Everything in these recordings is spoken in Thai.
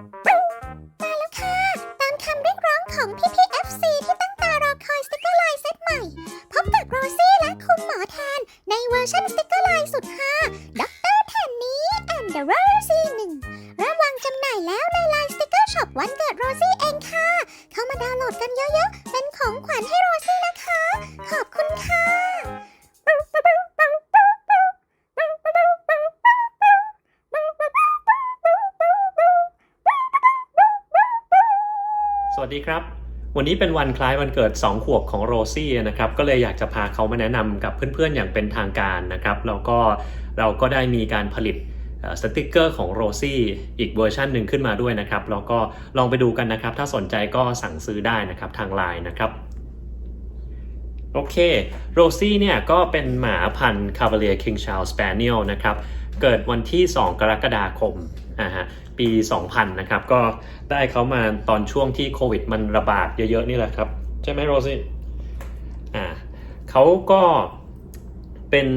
มาแล้วค่ะ ตามคำเรียกร้องของพี่พี่ FC ที่ สวัสดีครับ วันนี้เป็นวันคล้ายวันเกิด 2 ขวบของโรซี่นะครับ ก็เลยอยากจะพาเขามาแนะนำกับเพื่อนๆ อย่างเป็นทางการนะครับ แล้วก็เราก็ได้มีการผลิตสติกเกอร์ของโรซี่อีกเวอร์ชันหนึ่งขึ้นมาด้วยนะครับ แล้วก็ลองไปดูกันนะครับ ถ้าสนใจก็สั่งซื้อได้นะครับทางไลน์นะครับโอเคโรซี่เนี่ยก็เป็นหมาพันธุ์ Cavalier King Charles Spaniel นะครับ เกิดวันที่ 2 กรกฎาคมนะฮะปี 2000 นะครับ ก็ได้เขามาตอนช่วงที่โควิดมันระบาดเยอะๆ นี่แหละครับ ใช่ไหมโรซี่อ่าเขาก็เป็น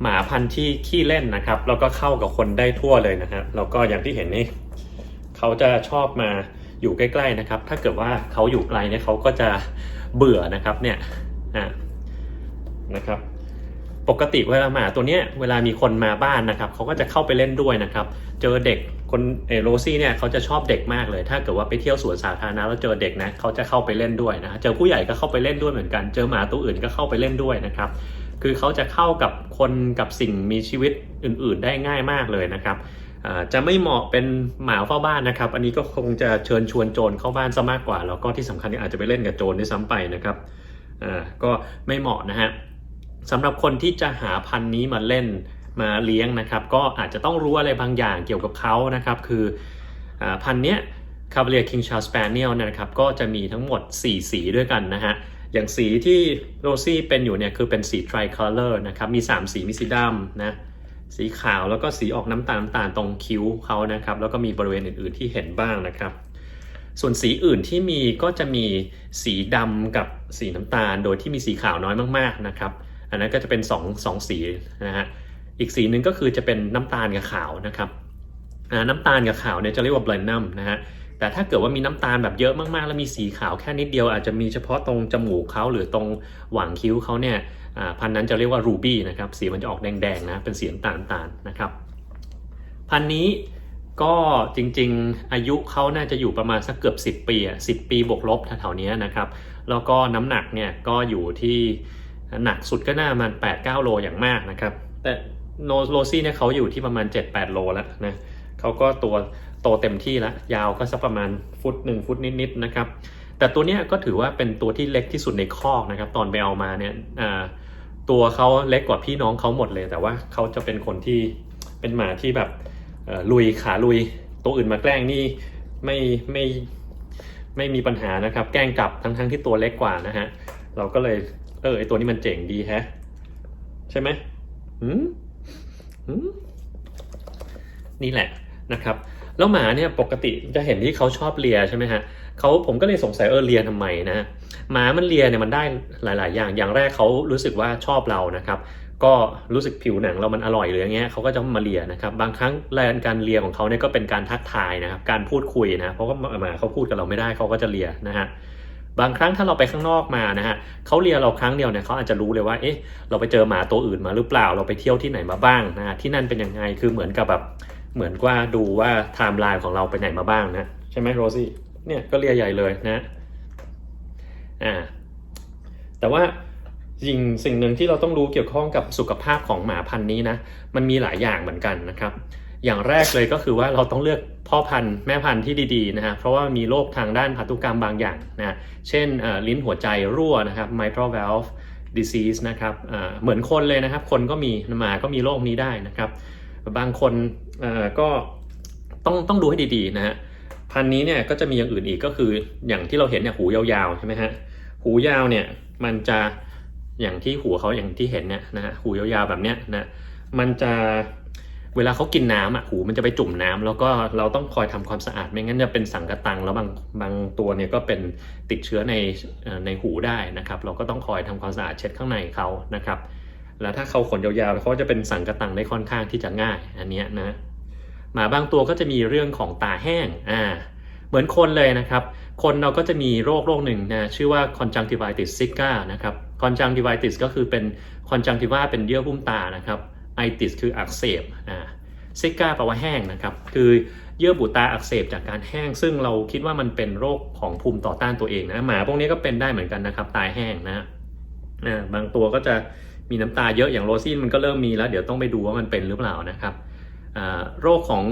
หมาพันธุ์ที่ขี้เล่นนะครับ แล้วก็เข้ากับคนได้ทั่วเลยนะฮะแล้วก็อย่างที่เห็นนี่เขาจะชอบมาอยู่ใกล้ๆนะครับ ถ้าเกิดว่าเขาอยู่ไกลเนี่ยเขาก็จะเบื่อนะครับเนี่ยอ่านะครับ ปกติเวลาหมาตัวเนี้ยเวลามีคนมาบ้านนะครับเขาก็จะเข้าไปเล่นด้วยนะครับ เจอเด็กคนเอโรซี่เนี่ยเขาจะชอบเด็กมากเลย ถ้าเกิดว่าไปเที่ยวสวนสาธารณะแล้วเจอเด็กนะเขาจะเข้าไปเล่นด้วยนะเจอผู้ใหญ่ก็เข้าไปเล่นด้วยเหมือนกัน เจอหมาตัวอื่นก็เข้าไปเล่นด้วยนะครับ คือเขาจะเข้ากับคนกับสิ่งมีชีวิตอื่น ๆ ได้ง่ายมากเลยนะครับจะไม่เหมาะเป็นหมาเฝ้าบ้านนะครับ อันนี้ก็คงจะเชิญชวนโจรเข้าบ้านซะมากกว่า แล้วก็ที่สำคัญอาจจะไปเล่นกับโจรด้วยซ้ำไปนะครับก็ไม่เหมาะนะฮะ สำหรับคนที่จะหาพันธุ์นี้มาเล่นมาเลี้ยงนะครับ ก็อาจจะต้องรู้อะไรบางอย่างเกี่ยวกับเขานะครับ คืออพันธุ์เนี้ย Cavalier King Charles Spaniel เนียลนะครับ ก็จะมีทั้งหมด 4 สีด้วยกันนะฮะ อย่างสีที่โรซี่เป็นอยู่เนี่ยคือเป็นสี tricolor นะครับ มี 3 สี มีสีดำนะ สีขาวแล้วก็สีออกน้ำตาลน้ำตาลตรงคิ้วเขานะครับ แล้วก็มีบริเวณอื่นๆที่เห็นบ้างนะครับส่วนสีอื่นที่มีก็จะมีสีดำกับสีน้ำตาล โดยที่มีสีขาวน้อยมากๆนะครับ อันนั้นก็จะเป็น2องสองสีนะฮะอีกสีหนึ่งก็คือจะเป็นน้ำตาลกับขาวนะครับน้ำตาลกับขาวเนี่ยจะเรียกว่า blenheim นะฮะแต่ถ้าเกิดว่ามีน้ำตาลแบบเยอะมากๆ แล้วมีสีขาวแค่นิดเดียวอาจจะมีเฉพาะตรงจมูกเขาหรือตรงหว่างคิ้วเขาเนี่ยพันนั้นจะเรียกว่า ruby นะครับสีมันจะออกแดงๆนะเป็นสีน้ำตาลตาลนะครับพันนี้ก็จริงๆอายุเขาน่าจะอยู่ประมาณสักเกือบ 10 ปีอะ10 ปีบวกลบแถวๆนี้นะครับ แล้วก็น้ำหนักเนี่ยก็อยู่ที่ หนักสุดก็น่าประมาณ 8-9 โลอย่างมากนะครับ แต่โนโรซี่เนี่ยเขาอยู่ที่ประมาณ 7-8 โลแล้วนะเขาก็ตัวโตเต็มที่แล้วยาวก็สักประมาณฟุตหนึ่งฟุตนิดๆนะครับ แต่ตัวเนี้ยก็ถือว่าเป็นตัวที่เล็กที่สุดในคอกนะครับ ตอนไปเอามาเนี่ยตัวเขาเล็กกว่าพี่น้องเขาหมดเลย แต่ว่าเขาจะเป็นคนที่เป็นหมาที่แบบลุยขาลุย ตัวอื่นมาแกล้งนี่ไม่ไม่ไม่มีปัญหานะครับ แกล้งกลับทั้งทั้งที่ตัวเล็กกว่านะฮะเราก็เลย เออไอตัวนี้มันเจ๋งดีแฮะ ใช่ไหมหืมหืมนี่แหละนะครับ แล้วหมาเนี่ยปกติจะเห็นที่เขาชอบเลียใช่ไหมฮะเขาผมก็เลยสงสัยเออเลียทำไมนะฮะหมามันเลียเนี่ยมันได้หลาย ๆ อย่างอย่างแรกเขารู้สึกว่าชอบเรานะครับ ก็รู้สึกผิวหนังเรามันอร่อยหรืออย่างเงี้ยเขาก็จะมาเลียนะครับบางครั้งแรงการเลียของเขาเนี่ยก็เป็นการทักทายนะครับ การพูดคุยนะเพราะว่าหมาเขาพูดกับเราไม่ได้เขาก็จะเลียนะฮะ บางครั้งถ้าเราไปข้างนอกมานะฮะเขาเลียเราครั้งเดียวเนี่ยเขาอาจจะรู้เลยว่าเอ๊ะเราไปเจอหมาตัวอื่นมาหรือเปล่า เราไปเที่ยวที่ไหนมาบ้างนะฮะที่นั่นเป็นยังไงคือเหมือนกับแบบเหมือนว่าดูว่าไทม์ไลน์ของเราไปไหนมาบ้างนะใช่ไหมโรซี่เนี่ยก็เลียใหญ่เลยนะอ่าแต่ว่าสิ่งสิ่งหนึ่งที่เราต้องรู้เกี่ยวข้องกับสุขภาพของหมาพันธุ์นี้นะมันมีหลายอย่างเหมือนกันนะครับ อย่างแรกเลยก็คือว่าเราต้องเลือกพ่อพันธุ์แม่พันธุ์ที่ดีๆนะฮะเพราะว่ามีโรคทางด้านพันธุกรรมบางอย่างนะเช่นลิ้นหัวใจรั่วนะครับ mitral valve disease นะครับเหมือนคนเลยนะครับ คนก็มีหมาก็มีโรคนี้ได้นะครับ บางคนก็ต้องต้องดูให้ดีๆนะฮะพันธุ์นี้เนี่ยก็จะมีอย่างอื่นอีกก็คืออย่างที่เราเห็นเนี่ยหูยาวๆใช่ไหมฮะหูยาวเนี่ยมันจะอย่างที่หัวเขาอย่างที่เห็นเนี่ยนะฮะหูยาวๆแบบเนี้ยนะมันจะ เวลาเขากินน้ำอะหูมันจะไปจุ่มน้ำแล้วก็เราต้องคอยทำความสะอาดไม่งั้นจะเป็นสังกะตังแล้วบางบางตัวเนี่ยก็เป็นติดเชื้อในในหูได้นะครับ เราก็ต้องคอยทำความสะอาดเช็ดข้างในเขานะครับ แล้วถ้าเขาขนยาวๆเขาจะเป็นสังกะตังได้ค่อนข้างที่จะง่ายอันนี้นะหมาบางตัวก็จะมีเรื่องของตาแห้งอ่าเหมือนคนเลยนะครับ คนเราก็จะมีโรคโรคหนึ่งนะชื่อว่า conjunctivitis sicca นะครับ conjunctivitis ก็คือเป็น conjunctiva เป็นเยื่อหุ้มตานะครับ itis คืออักเสบอ่า sicca แปลว่าแห้งนะครับคือเยื่อบุตาอักเสบจากการแห้ง ซึ่งเราคิดว่ามันเป็นโรคของภูมิต่อต้านตัวเองนะหมาพวกนี้ก็เป็นได้เหมือนกันนะครับตายแห้งนะอ่าบางตัวก็จะมีน้ำตาเยอะอย่างโรซี่มันก็เริ่มมีแล้ว เดี๋ยวต้องไปดูว่ามันเป็นหรือเปล่านะครับอ่าโรคของ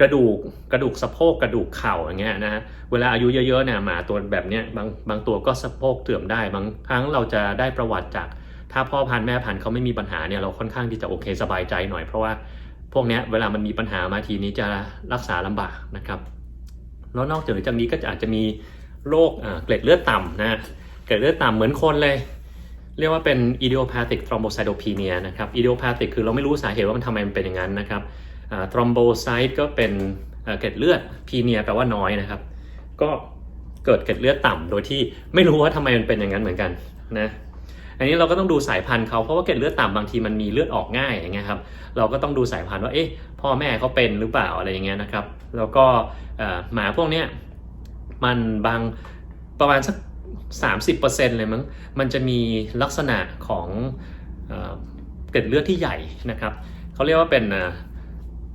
กระดูกกระดูกสะโพกกระดูกเข่าอย่างเงี้ยนะฮะเวลาอายุเยอะๆเนี่ยหมาตัวแบบเนี้ยบางบางตัวก็สะโพกเสื่อมได้บางครั้งเราจะได้ประวัติจาก ถ้าพ่อพันธุ์แม่พันธุ์เขาไม่มีปัญหาเนี่ยเราค่อนข้างที่จะโอเคสบายใจหน่อยเพราะว่าพวกนี้เวลามันมีปัญหามาทีนี้จะรักษาลำบากนะครับ แล้วนอกจากนี้ก็อาจจะมีโรคเกล็ดเลือดต่ำนะเกล็ดเลือดต่ำเหมือนคนเลย เรียกว่าเป็น idiopathic thrombocytopenia นะครับ idiopathic คือเราไม่รู้สาเหตุว่ามันทำไมมันเป็นอย่างนั้นนะครับ thrombocyte ก็เป็นเกล็ดเลือด penia แปลว่าน้อยนะครับ ก็เกิดเกล็ดเลือดต่ำโดยที่ไม่รู้ว่าทำไมมันเป็นอย่างนั้นเหมือนกันนะ อันนี้เราก็ต้องดูสายพันธุ์เขาเพราะว่าเกล็ดเลือดต่ำบางทีมันมีเลือดออกง่ายอย่างเงี้ยครับเราก็ต้องดูสายพันธุ์ว่าเอ๊ะพ่อแม่เขาเป็นหรือเปล่าอะไรอย่างเงี้ยนะครับ แล้วก็หมาพวกเนี้ยมันบางประมาณสัก 30%เลยมั้งมันจะมีลักษณะของเอเกล็ดเลือดที่ใหญ่นะครับเขาเรียกว่าเป็น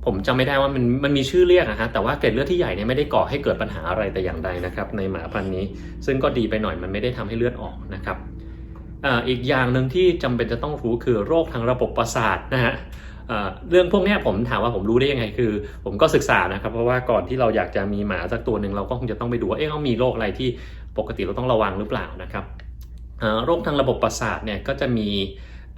ผมจำไม่ได้ว่ามันมันมีชื่อเรียกนะฮะแต่ว่าเกล็ดเลือดที่ใหญ่เนี่ยไม่ได้ก่อให้เกิดปัญหาอะไรแต่อย่างใดนะครับในหมาพันธุ์นี้ ซึ่งก็ดีไปหน่อยมันไม่ได้ทำให้เลือดออกนะครับ อ่าอีกอย่างหนึ่งที่จำเป็นจะต้องรู้คือโรคทางระบบประสาทนะฮะเรื่องพวกนี้ผมถามว่าผมรู้ได้ยังไงคือ ผมก็ศึกษานะครับเพราะว่าก่อนที่เราอยากจะมีหมาสักตัวหนึ่งเราก็คงจะต้องไปดูว่าเอ๊ะเขามีโรคอะไรที่ปกติเราต้องระวังหรือเปล่านะครับโรคทางระบบประสาทเนี่ยก็จะมี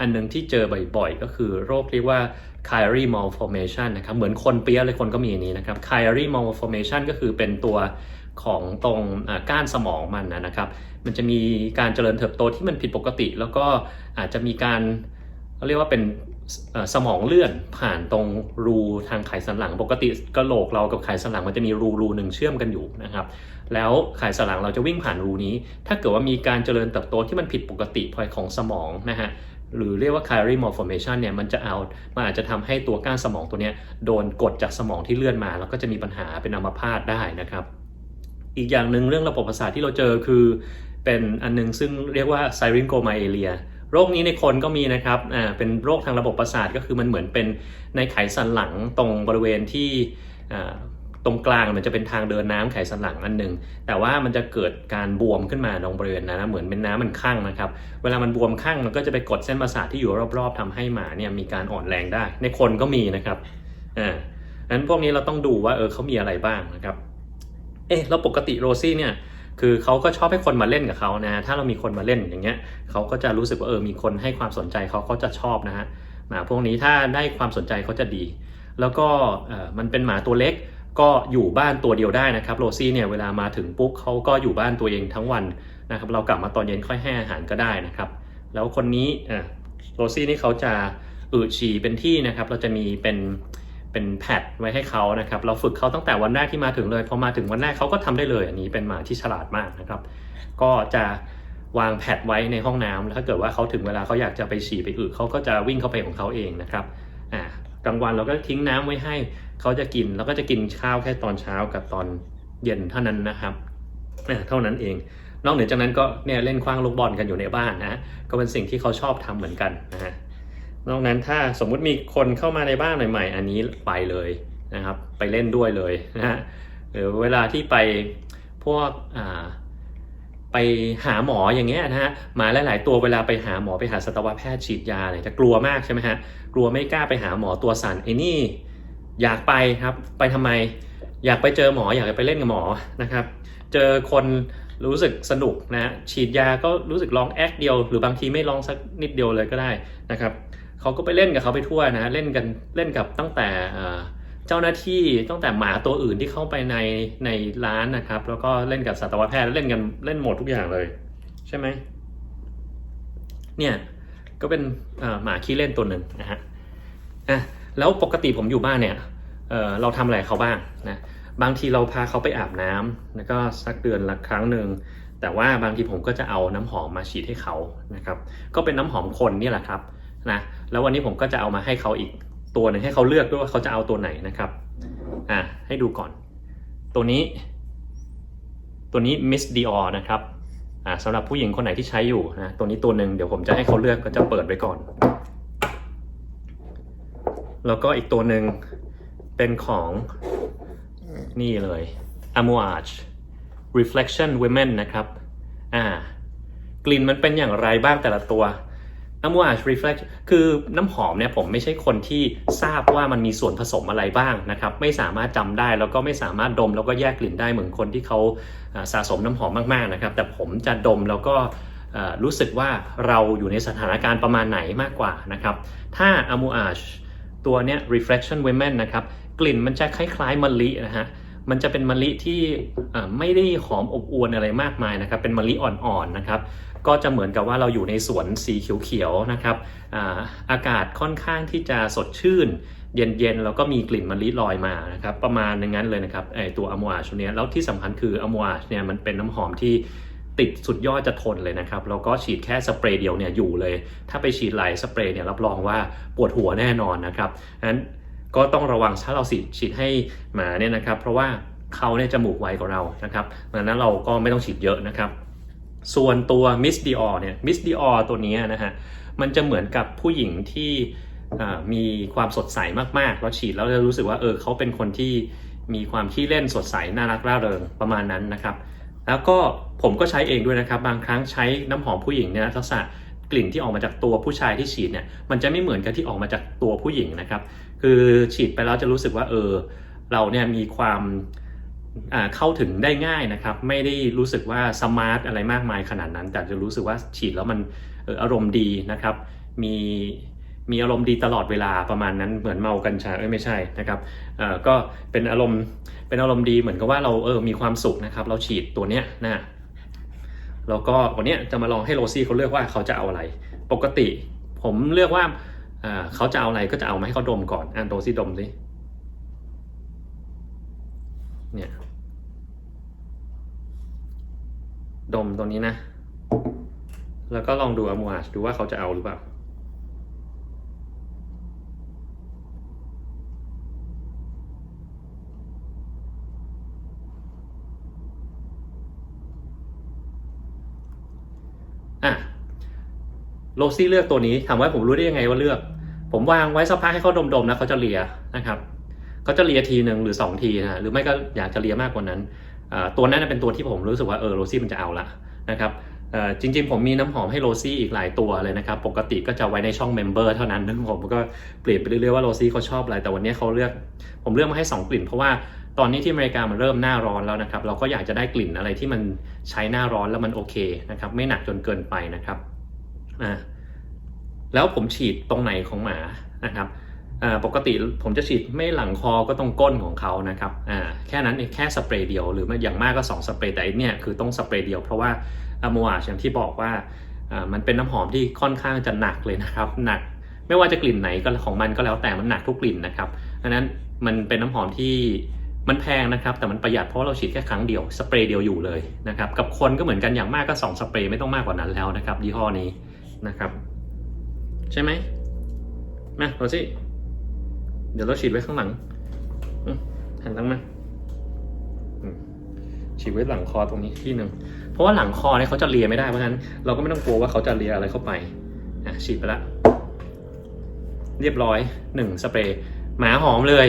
อันหนึงที่เจอบ่อยๆ ก็คือโรคเรียกว่า Kyrie malformation นะครับเหมือนคนเปียเลยคนก็มีอันนี้นะครับ Kyrie malformation ก็คือเป็นตัวของตรงก้านสมองมันนะครับ มันจะมีการเจริญเติบโตที่มันผิดปกติ แล้วก็อาจจะมีการเขาเรียกว่าเป็นสมองเลื่อนผ่านตรงรูทางไขสันหลัง ปกติกระโหลกเรากับไขสันหลังมันจะมีรูรูหนึ่งเชื่อมกันอยู่นะครับ แล้วไขสันหลังเราจะวิ่งผ่านรูนี้ ถ้าเกิดว่ามีการเจริญเติบโตที่มันผิดปกติพอยของสมองนะฮะหรือเรียกว่า Kyrie malformation เนี่ยมันจะเอามันอาจจะทำให้ตัวก้านสมองตัวเนี้ยโดนกดจากสมองที่เลื่อนมา แล้วก็จะมีปัญหาเป็นอัมพาตได้นะครับ อีกอย่างหนึ่งเรื่องระบบประสาทที่เราเจอคือ เป็นอันนึงซึ่งเรียกว่าไซริงโกมาเอเลียโรคนี้ในคนก็มีนะครับ อ่า เป็นโรคทางระบบประสาทก็คือมันเหมือนเป็นในไขสันหลังตรงบริเวณที่อ่าตรงกลางมันจะเป็นทางเดินน้ำไขสันหลังอันหนึ่งแต่ว่ามันจะเกิดการบวมขึ้นมาตรงบริเวณนั้นนะเหมือนเป็นน้ำมันข้างนะครับ เวลามันบวมข้างมันก็จะไปกดเส้นประสาทที่อยู่รอบๆทำให้หมาเนี่ยมีการอ่อนแรงได้ ในคนก็มีนะครับ อ่านั้นพวกนี้เราต้องดูว่าเออเขามีอะไรบ้างนะครับ เอ๊ะแล้วปกติโรซี่เนี่ย คือเขาก็ชอบให้คนมาเล่นกับเขานะถ้าเรามีคนมาเล่นอย่างเงี้ยเขาก็จะรู้สึกว่าเออมีคนให้ความสนใจเขาเขาจะชอบนะฮะหมาพวกนี้ถ้าได้ความสนใจเขาจะดี แล้วก็เออมันเป็นหมาตัวเล็กก็อยู่บ้านตัวเดียวได้นะครับโรซี่เนี่ยเวลามาถึงปุ๊บเขาก็อยู่บ้านตัวเองทั้งวันนะครับเรากลับมาตอนเย็นค่อยให้อาหารก็ได้นะครับ แล้วคนนี้อะโรซี่นี่เขาจะอืดฉี่เป็นที่นะครับ เราจะมีเป็น เป็นแพดไว้ให้เขานะครับ เราฝึกเขาตั้งแต่วันแรกที่มาถึงเลยพอมาถึงวันแรกเขาก็ทำได้เลย อันนี้เป็นหมาที่ฉลาดมากนะครับ ก็จะวางแพดไว้ในห้องน้ำแล้วถ้าเกิดว่าเขาถึงเวลาเขาอยากจะไปฉี่ไปอึเขาก็จะวิ่งเข้าไปของเขาเองนะครับอ่ากลางวันเราก็ทิ้งน้ำไว้ให้เขาจะกินแล้วก็จะกินข้าวแค่ตอนเช้ากับตอนเย็นเท่านั้นนะครับอ่าเท่านั้นเอง นอกเหนือจากนั้นก็เนี่ยเล่นคว้างลูกบอลกันอยู่ในบ้านนะก็เป็นสิ่งที่เขาชอบทำเหมือนกันนะฮะ นอกนั้นถ้าสมมุติมีคนเข้ามาในบ้านใหม่ ๆ อันนี้ไปเลยนะครับ ไปเล่นด้วยเลยนะฮะหรือเวลาที่ไปพวกอ่าไปหาหมออย่างเงี้ยนะฮะหมาหลาย ๆ ตัวเวลาไปหาหมอไปหาสัตวแพทย์ฉีดยาอะไรจะกลัวมากใช่ไหมฮะกลัวไม่กล้าไปหาหมอตัวสั่นไอ้นี่อยากไปครับไปทำไม อยากไปเจอหมออยากไปเล่นกับหมอนะครับ เจอคนรู้สึกสนุกนะฮะฉีดยาก็รู้สึกลองแอคเดียว หรือบางทีไม่ลองสักนิดเดียวเลยก็ได้นะครับ เขาก็ไปเล่นกับเขาไปทั่วนะเล่นกันเล่นกับตั้งแต่เจ้าหน้าที่ตั้งแต่หมาตัวอื่นที่เข้าไปในในร้านนะครับ แล้วก็เล่นกับสัตวแพทย์เล่นกันเล่นหมดทุกอย่างเลย ใช่ไหมเนี่ยก็เป็นหมาขี้เล่นตัวหนึ่งนะฮะอะแล้วปกติผมอยู่บ้านเนี่ยเเราทำอะไรเขาบ้างนะบางทีเราพาเขาไปอาบน้ำแล้วก็สักเดือนละครั้งหนึ่งแต่ว่าบางทีผมก็จะเอาน้ำหอมมาฉีดให้เขานะครับ ก็เป็นน้ำหอมคนนี่แหละครับนะ แล้ววันนี้ผมก็จะเอามาให้เขาอีกตัวหนึ่งให้เขาเลือกด้วยว่าเขาจะเอาตัวไหนนะครับอะให้ดูก่อน ตัวนี้ ตัวนี้ Miss Dior นะครับอ่าสำหรับผู้หญิงคนไหนที่ใช้อยู่นะตัวนี้ตัวหนึ่งเดี๋ยวผมจะให้เขาเลือกก็จะเปิดไปก่อน แล้วก็อีกตัวหนึ่งเป็นของนี่เลย Amouage Reflection Women นะครับ อ่า กลิ่นมันเป็นอย่างไรบ้างแต่ละตัว Amouage Reflect คือน้ำหอมเนี่ยผมไม่ใช่คนที่ทราบว่ามันมีส่วนผสมอะไรบ้างนะครับไม่สามารถจำได้แล้วก็ไม่สามารถดมแล้วก็แยกกลิ่นได้เหมือนคนที่เขาสะสมน้ำหอมมากๆนะครับแต่ผมจะดมแล้วก็รู้สึกว่าเราอยู่ในสถานการณ์ประมาณไหนมากกว่านะครับถ้า Amouage ตัวเนี้ย Reflection Women นะครับกลิ่นมันจะคล้ายๆมะลินะฮะมันจะเป็นมะลิที่ไม่ได้หอมอบอวลอะไรมากมายนะครับเป็นมะลิอ่อนๆนะครับ ก็จะเหมือนกับว่าเราอยู่ในสวนสีเขียวๆนะครับอ่าอากาศค่อนข้างที่จะสดชื่น เย็นๆแล้วก็มีกลิ่นมะลิลอยมานะครับประมาณอย่างนั้นเลยนะครับไอตัวอ m ม a ชตัวเนี้ยแล้วที่สำคัญคืออ m ม a ชเนี่ยมันเป็นน้ำหอมที่ติดสุดยอดจะทนเลยนะครับแล้วก็ฉีดแค่สเปรย์เดียวเนี่ยอยู่เลย ถ้าไปฉีดหลายสเปรย์เนี่ยรับรองว่าปวดหัวแน่นอนนะครับนั้นก็ต้องระวังถ้าเราฉีดฉีดให้หมาเนี่ยนะครับ เพราะว่าเขาเนี่ยจมูกไวกว่าเรานะครับดังนั้นเราก็ไม่ต้องฉีดเยอะนะครับ ส่วนตัว Miss Dior เนี่ย Miss Dior ตัวนี้นะฮะ มันจะเหมือนกับผู้หญิงที่มีความสดใสมากๆแล้วฉีดแล้วจะรู้สึกว่าเออเขาเป็นคนที่มีความขี้เล่นสดใส น่ารักร่าเริงประมาณนั้นนะครับ แล้วก็ผมก็ใช้เองด้วยนะครับ บางครั้งใช้น้ำหอมผู้หญิงเนี่ยลักษณะกลิ่นที่ออกมาจากตัวผู้ชายที่ฉีดเนี่ย มันจะไม่เหมือนกับที่ออกมาจากตัวผู้หญิงนะครับ คือฉีดไปแล้วจะรู้สึกว่าเออเราเนี่ยมีความ เข้าถึงได้ง่ายนะครับ ไม่ได้รู้สึกว่าสมาร์ทอะไรมากมายขนาดนั้น แต่จะรู้สึกว่าฉีดแล้วมันอารมณ์ดีนะครับ มีมีอารมณ์ดีตลอดเวลาประมาณนั้นเหมือนเมากัญชาเอ้ยไม่ใช่นะครับเอ่อก็เป็นอารมณ์เป็นอารมณ์ดีเหมือนกับว่าเราเออมีความสุขนะครับ เราฉีดตัวเนี้ยนะแล้วก็วันนี้จะมาลองให้โรซี่เขาเลือกว่าเขาจะเอาอะไร ปกติ ผมเลือกว่าเขาจะเอาอะไรก็จะเอามาให้เขาดมก่อนอ่านโดสิดมสิ เนี่ย ดมตัวนี้นะ แล้วก็ลองดูอมูอาชดูว่าเขาจะเอาหรือเปล่าอะโรซี่เลือกตัวนี้ถามว่าผมรู้ได้ยังไงว่าเลือก ผมวางไว้สักพักให้เขาดมๆนะเขาจะเลียนะครับ เขาจะเลียทีหนึ่งหรือ 2 ทีนะหรือไม่ก็อยากจะเลียมากกว่านั้น ตัวนั้นเป็นตัวที่ผมรู้สึกว่าเออโรซี่มันจะเอาละนะครับจริงๆ ผมมีน้ำหอมให้โรซี่อีกหลายตัวเลยนะครับ ปกติก็จะไว้ในช่องเมมเบอร์เท่านั้นนะผมก็เปลี่ยนไปเรื่อยๆว่าโรซี่เขาชอบอะไร แต่วันนี้เขาเลือก ผมเลือกมาให้ 2 กลิ่น เพราะว่าตอนนี้ที่อเมริกามันเริ่มหน้าร้อนแล้วนะครับ เราก็อยากจะได้กลิ่นอะไรที่มันใช้หน้าร้อนแล้วมันโอเคนะครับ ไม่หนักจนเกินไปนะครับอ่าแล้วผมฉีดตรงไหนของหมานะครับ ปกติผมจะฉีดไม่หลังคอก็ตรงก้นของเขานะครับแค่นั้นเองแค่สเปรย์เดียวหรือไม่อย่างมากก็ 2 สเปรย์แต่เนี่ยคือต้องสเปรย์เดียวเพราะว่าอะโมอาชอย่างที่บอกว่ามันเป็นน้ำหอมที่ค่อนข้างจะหนักเลยนะครับหนักไม่ว่าจะกลิ่นไหนก็ของมันก็แล้วแต่มันหนักทุกกลิ่นนะครับดังนั้นมันเป็นน้ำหอมที่มันแพงนะครับ แต่มันประหยัดเพราะเราฉีดแค่ครั้งเดียวสเปรย์เดียวอยู่เลยนะครับกับคนก็เหมือนกันอย่างมากก็สองสเปรย์ไม่ต้องมากกว่านั้นแล้วนะครับยี่ห้อนี้นะครับ ใช่ไหมมาโรซี่ เดี๋ยวเราฉีดไว้ข้างหลังอืมหันหลังมาอืมฉีดไว้หลังคอตรงนี้ที่หนึ่งเพราะว่าหลังคอเนี่ยเขาจะเลียไม่ได้เพราะฉะนั้นเราก็ไม่ต้องกลัวว่าเขาจะเลียอะไรเข้าไปอะฉีดไปละเรียบร้อยหนึ่งสเปรย์หมาหอมเลย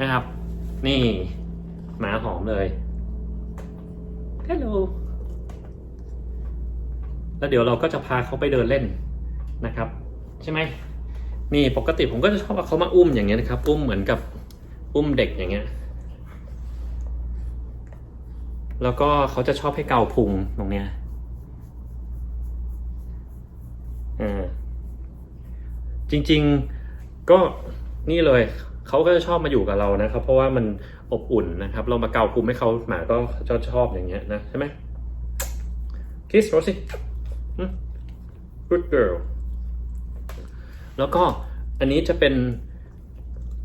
นะครับ นี่หมาหอมเลยฮัลโหลแล้วเดี๋ยวเราก็จะพาเขาไปเดินเล่นนะครับ ใช่ไหม นี่ปกติผมก็จะชอบเอาเขามาอุ้มอย่างเงี้ยนะครับ อุ้มเหมือนกับอุ้มเด็กอย่างเงี้ย แล้วก็เขาจะชอบให้เกาพุงตรงเนี้ยอ่าจริง ๆก็นี่เลยเขาก็จะชอบมาอยู่กับเรานะครับ เพราะว่ามันอบอุ่นนะครับ เรามาเกาพุงให้เขาหมาก็จะชอบอย่างเงี้ยนะใช่ไหม kiss Rosie good girl แล้วก็อันนี้จะเป็น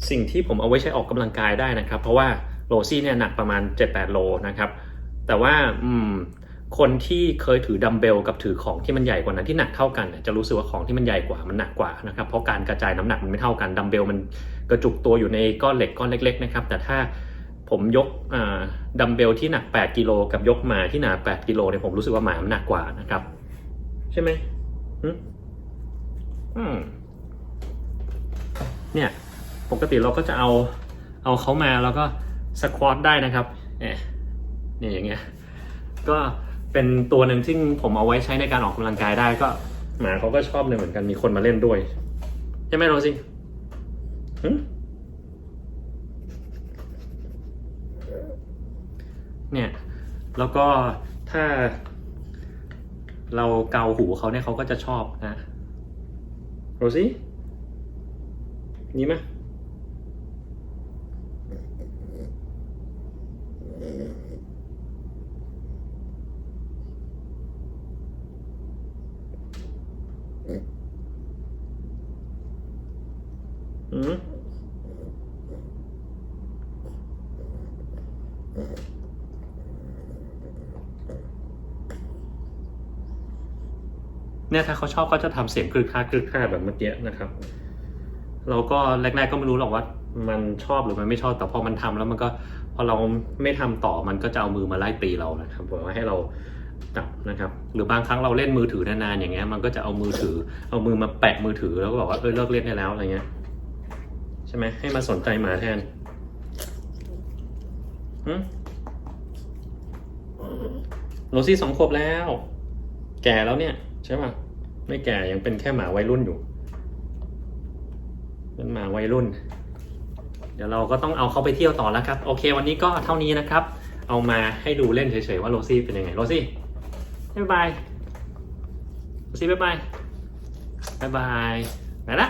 สิ่งที่ผมเอาไว้ใช้ออกกำลังกายได้นะครับ เพราะว่าโรซี่เนี่ยหนักประมาณ 7-8 โลนะครับ แต่ว่าอืมคนที่เคยถือดัมเบลกับถือของที่มันใหญ่กว่านั้นที่หนักเท่ากันจะรู้สึกว่าของที่มันใหญ่กว่ามันหนักกว่านะครับเพราะการกระจายน้ำหนักมันไม่เท่ากันดัมเบลมันกระจุกตัวอยู่ในก้อนเหล็กก้อนเล็กๆนะครับแต่ถ้าผมยกดัมเบลที่หนัก 8กิโลกับยกหมาที่หนา 8กิโลเนี่ยผมรู้สึกว่าหมามันหนักกว่านะครับ ใช่ไหมอืม เนี่ยปกติเราก็จะเอาเอาเขามาแล้วก็สควอตได้นะครับเนี่ยเนี่ยอย่างเงี้ยก็เป็นตัวหนึ่งที่ผมเอาไว้ใช้ในการออกกำลังกายได้ก็หมาเขาก็ชอบเลยเหมือนกันมีคนมาเล่นด้วยใช่ไหมโรซี่เนี่ยแล้วก็ถ้าเราเกาหูเขาเนี่ยเขาก็จะชอบนะโรซี่ นี่ไหมอืมเนี่ยถ้าเขาชอบก็จะทำเสียงคลืดคลาคลืดคลาแบบเมื่อกี้นะครับ เราก็แรก ๆ ก็ไม่รู้หรอกว่ามันชอบหรือมันไม่ชอบแต่พอมันทำแล้วมันก็พอเราไม่ทำต่อมันก็จะเอามือมาไล่ตีเรานะครับบอกว่าให้เราจับนะครับ หรือบางครั้งเราเล่นมือถือนานๆอย่างเงี้ยมันก็จะเอามือถือ เอามือมาแปะมือถือแล้วก็บอกว่าเออเลิกเล่นได้แล้วอะไรเงี้ยใช่ไหมให้มาสนใจหมาแทนหึโรซี่สองขวบแล้ว แก่แล้วเนี่ย ใช่ป่ะไม่แก่ยังเป็นแค่หมาวัยรุ่นอยู่ เป็นหมาวัยรุ่น เดี๋ยวเราก็ต้องเอาเขาไปเที่ยวต่อแล้วครับ โอเค วันนี้ก็เท่านี้นะครับ เอามาให้ดูเล่นเฉยๆว่าโรซี่เป็นยังไง โรซี่บ๊ายบาย โรซี่บ๊ายบายบ๊ายบายไปละ